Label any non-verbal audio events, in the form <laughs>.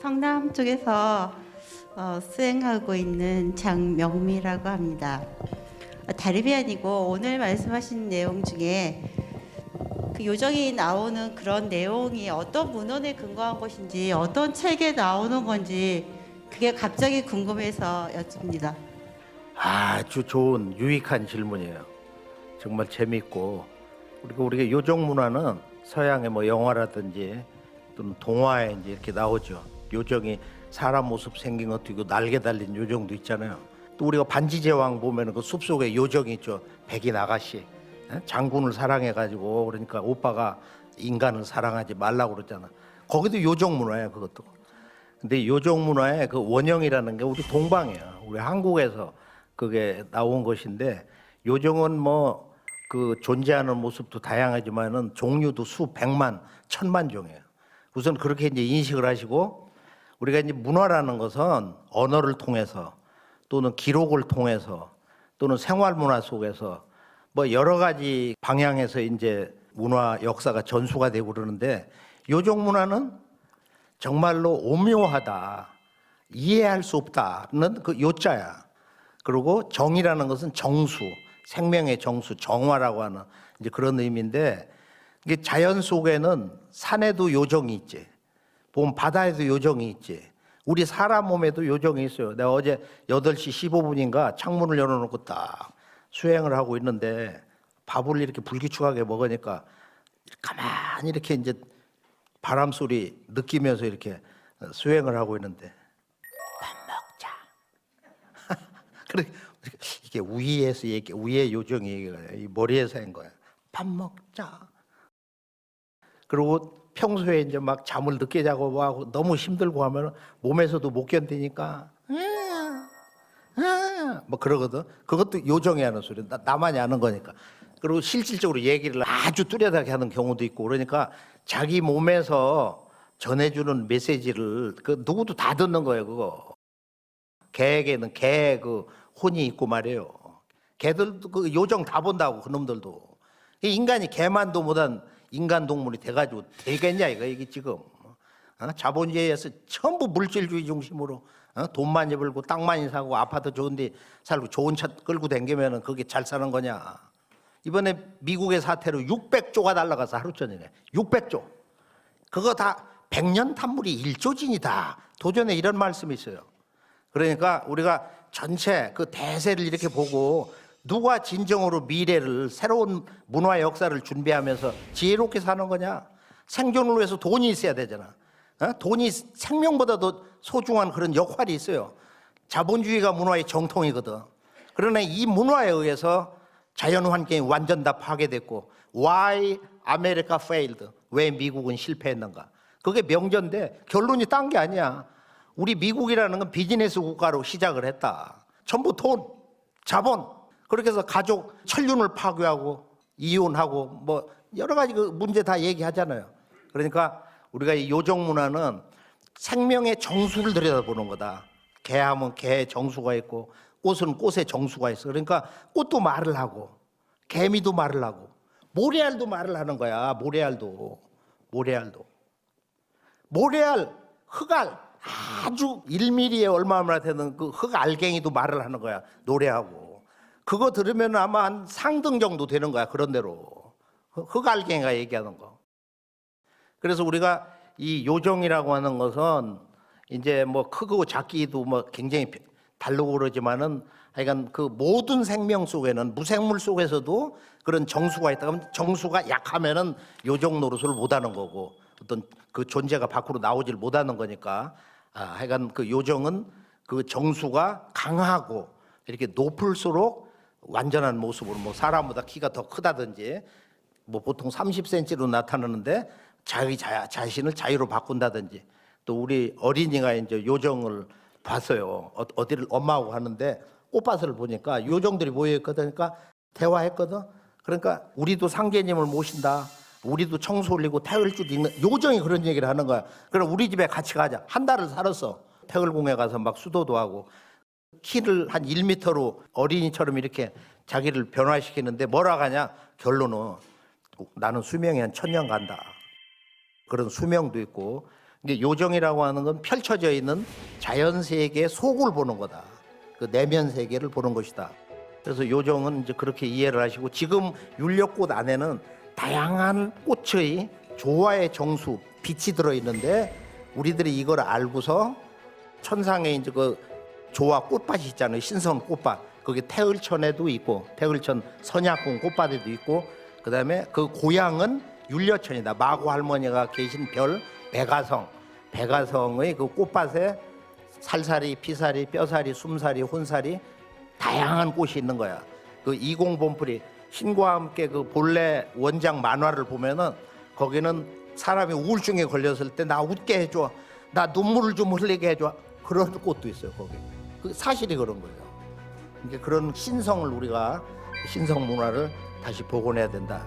성남 쪽에서 어, 수행하고 있는 장명미라고 합니다. 어, 다름이 아니고 오늘 말씀하신 내용 중에 그 요정이 나오는 그런 내용이 어떤 문헌에 근거한 것인지 어떤 책에 나오는 건지 그게 갑자기 궁금해서 여쭙니다. 아주 좋은 유익한 질문이에요. 정말 재밌고 우리가 우리가 요정 문화는 서양의 뭐 영화라든지 또는 동화에 이제 이렇게 나오죠. 요정이 사람 모습 생긴 것도 있고 날개 달린 요정도 있잖아요. 또 우리가 반지 제왕 보면은 그 숲속에 요정이 있죠. 백인 아가씨 예? 장군을 사랑해 가지고 그러니까 오빠가 인간을 사랑하지 말라고 그러잖아. 거기도 요정 문화야 그것도. 근데 요정 문화의 그 원형이라는 게 우리 동방이야. 우리 한국에서 그게 나온 것인데 요정은 뭐 그 존재하는 모습도 다양하지만은 종류도 수백만, 천만 종이에요. 우선 그렇게 이제 인식을 하시고 우리가 이제 문화라는 것은 언어를 통해서 또는 기록을 통해서 또는 생활 문화 속에서 뭐 여러 가지 방향에서 이제 문화 역사가 전수가 되고 그러는데 요정 문화는 정말로 오묘하다. 이해할 수 없다는 그 요자야. 그리고 정이라는 것은 정수, 생명의 정수, 정화라고 하는 이제 그런 의미인데 이게 자연 속에는 산에도 요정이 있지. 보면 바다에도 요정이 있지. 우리 사람 몸에도 요정이 있어요. 내가 어제 8시 15분인가 창문을 열어놓고 딱 수행을 하고 있는데 밥을 이렇게 불기축하게 먹으니까 가만히 이렇게 이제 바람 소리 느끼면서 이렇게 수행을 하고 있는데 밥 먹자. <laughs> 그래 이게 위에서 얘기 위에 요정이 얘기가 이 머리에서 한 거야. 밥 먹자. 그리고 평소에 이제 막 잠을 늦게 자고 뭐 하고 너무 힘들고 하면 몸에서도 못 견디니까 뭐 그러거든. 그것도 요정이 하는 소리. 나, 나만이 아는 거니까. 그리고 실질적으로 얘기를 아주 뚜렷하게 하는 경우도 있고 그러니까 자기 몸에서 전해주는 메시지를 그 누구도 다 듣는 거예요. 그거. 개에게는 개 그 혼이 있고 말이에요. 개들도 그 요정 다 본다고 그놈들도. 이 인간이 개만도 못한 인간 동물이 돼가지고 되겠냐 이거 이게 지금 어? 자본주의에서 전부 물질주의 중심으로 어? 돈 많이 벌고 땅 많이 사고 아파트 좋은데 살고 좋은 차 끌고 댕기면은 그게 잘 사는 거냐? 이번에 미국의 사태로 600조가 날라가서 하루 전에 600조. 그거 다 백년 탐물이 일조진이다. 도전에 이런 말씀이 있어요. 그러니까 우리가 전체 그 대세를 이렇게 보고 누가 진정으로 미래를 새로운 문화 역사를 준비하면서 지혜롭게 사는 거냐? 생존을 위해서 돈이 있어야 되잖아. 어? 돈이 생명보다도 소중한 그런 역할이 있어요. 자본주의가 문화의 정통이거든. 그러나 이 문화에 의해서 자연 환경이 완전 다 파괴됐고 why America failed? 왜 미국은 실패했는가? 그게 명전데 결론이 딴 게 아니야. 우리 미국이라는 건 비즈니스 국가로 시작을 했다. 전부 돈, 자본. 그렇게 해서 가족 천륜을 파괴하고 이혼하고 뭐 여러 가지 그 문제 다 얘기하잖아요. 그러니까 우리가 이 요정 문화는 생명의 정수를 들여다보는 거다. 개하면 개의 정수가 있고 꽃은 꽃의 정수가 있어. 그러니까 꽃도 말을 하고 개미도 말을 하고 모래알도 말을 하는 거야. 모래알도 모래알도 모래알 흑알 아주 1mm에 얼마나 되는 그 흑알갱이도 말을 하는 거야. 노래하고 그거 들으면 아마 한 상등 정도 되는 거야. 그런 대로 흑- 흑알갱이가 얘기하는 거. 그래서 우리가 이 요정이라고 하는 것은 이제 뭐 크고 작기도 뭐 굉장히 다르고 그러지만은 하여간 그 모든 생명 속에는 무생물 속에서도 그런 정수가 있다 그러면 정수가 약하면은 요정 노릇을 못 하는 거고 어떤 그 존재가 밖으로 나오질 못하는 거니까 아, 하여간 그 요정은 그 정수가 강하고 이렇게 높을수록 완전한 모습으로 뭐 사람보다 키가 더 크다든지 뭐 보통 30cm로 나타나는데 자기 자, 자신을 자유로 바꾼다든지 또 우리 어린이가 이제 요정을 봤어요. 어, 어디를 엄마하고 하는데 꽃밭을 보니까 요정들이 모여 있거든. 그러니까 대화했거든. 그러니까 우리도 상제님을 모신다. 우리도 청소 올리고 태을줄 있는 요정이 그런 얘기를 하는 거야. 그럼 우리 집에 같이 가자. 한 달을 살았어. 태을궁에 가서 막 수도도 하고 키를 한 1미터로 어린이처럼 이렇게 자기를 변화시키는데 뭐라 하냐? 결론은 나는 수명이 한 천년 간다. 그런 수명도 있고 이게 요정이라고 하는 건 펼쳐져 있는 자연 세계의 속을 보는 거다. 그 내면 세계를 보는 것이다. 그래서 요정은 이제 그렇게 이해를 하시고 지금 율력꽃 안에는 다양한 꽃의 조화의 정수 빛이 들어 있는데 우리들이 이걸 알고서 천상에 이제 그 조화 꽃밭이 있잖아요. 신선 꽃밭. 거기 태을천에도 있고 태을천 선약궁 꽃밭에도 있고 그다음에 그 고향은 율려천이다. 마고 할머니가 계신 별 백아성. 백아성의 그 꽃밭에 살살이, 피살이, 뼈살이, 숨살이, 혼살이 다양한 꽃이 있는 거야. 그 이공본풀이 신과 함께 그 본래 원작 만화를 보면은 거기는 사람이 우울증에 걸렸을 때 나 웃게 해줘, 나 눈물을 좀 흘리게 해줘 그런 꽃도 있어요 거기. 그 사실이 그런 거예요. 그러니까 그런 신성을 우리가 신성 문화를 다시 복원해야 된다